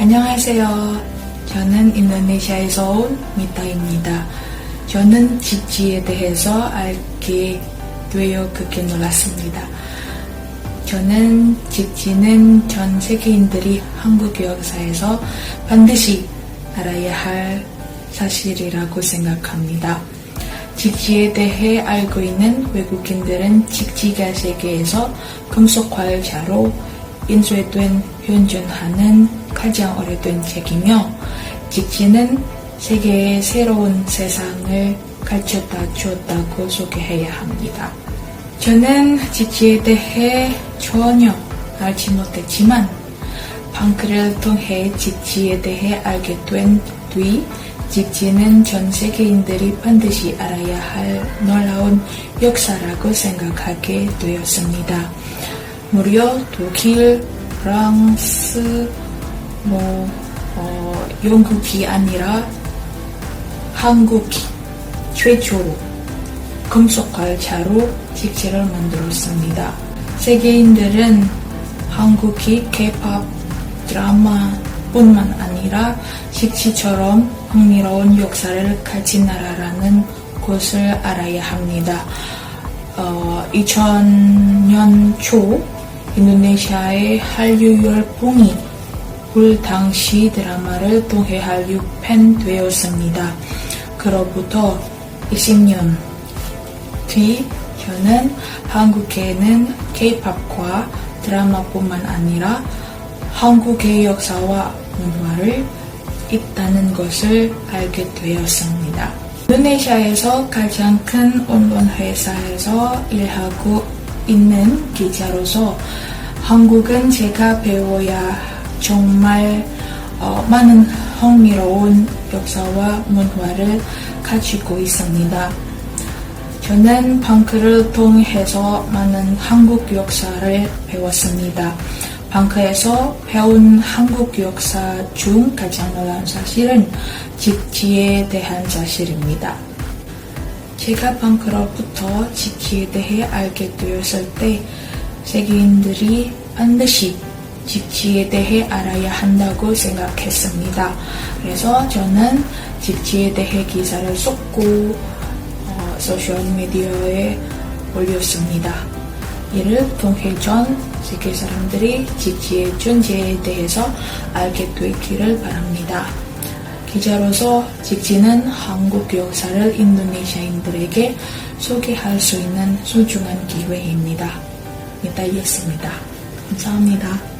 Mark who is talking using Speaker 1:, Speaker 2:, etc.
Speaker 1: 안녕하세요. 저는 인도네시아에서 온 미타입니다. 저는 지지에 대해서 알게 되어 크게 놀랐습니다. 저는 지지는 전 세계인들이 한국 역사에서 반드시 알아야 할 사실이라고 생각합니다. 직지에 대해 알고 있는 외국인들은 직지가 세계에서 금속 활자로 인쇄된 현존하는 가장 오래된 책이며 직지는 세계의 새로운 세상을 가르쳐다 주었다고 소개해야 합니다. 저는 직지에 대해 전혀 알지 못했지만 방크를 통해 직지에 대해 알게 된뒤 직지는 전 세계인들이 반드시 알아야 할 놀라운 역사라고 생각하게 되었습니다. 무려 독일, 프랑스, 뭐 어, 영국이 아니라 한국이 최초로 금속 활자로 직지를 만들었습니다. 세계인들은 한국이 K-pop 드라마뿐만 아니라 직지처럼 흥미로운 역사를 가진 나라라는 것을 알아야 합니다. 어, 2000년 초 인도네시아의 한류 열풍이 불 당시 드라마를 통해 한류 팬 되었습니다. 그로부터 20년 뒤 저는 한국에는 K-팝과 드라마뿐만 아니라 한국의 역사와 문화를 있다는 것을 알게 되었습니다. 인도네시아에서 가장 큰 언론 회사에서 일하고 있는 기자로서 한국은 제가 배워야 정말 어, 많은 흥미로운 역사와 문화를 가지고 있습니다. 저는 방크를 통해서 많은 한국 역사를 배웠습니다. 방크에서 배운 한국 역사 중 가장 놀라운 사실은 직지에 대한 사실입니다. 제가 방크로부터 직지에 대해 알게 되었을 때 세계인들이 반드시 직지에 대해 알아야 한다고 생각했습니다. 그래서 저는 직지에 대해 기사를 썼고 어, 소셜미디어에 올렸습니다. 이를 통해 전 세계 사람들이 직지의 존재에 대해서 알게 되기를 바랍니다. 기자로서 직지는 한국 역사를 인도네시아인들에게 소개할 수 있는 소중한 기회입니다. 미타이었습니다. 감사합니다.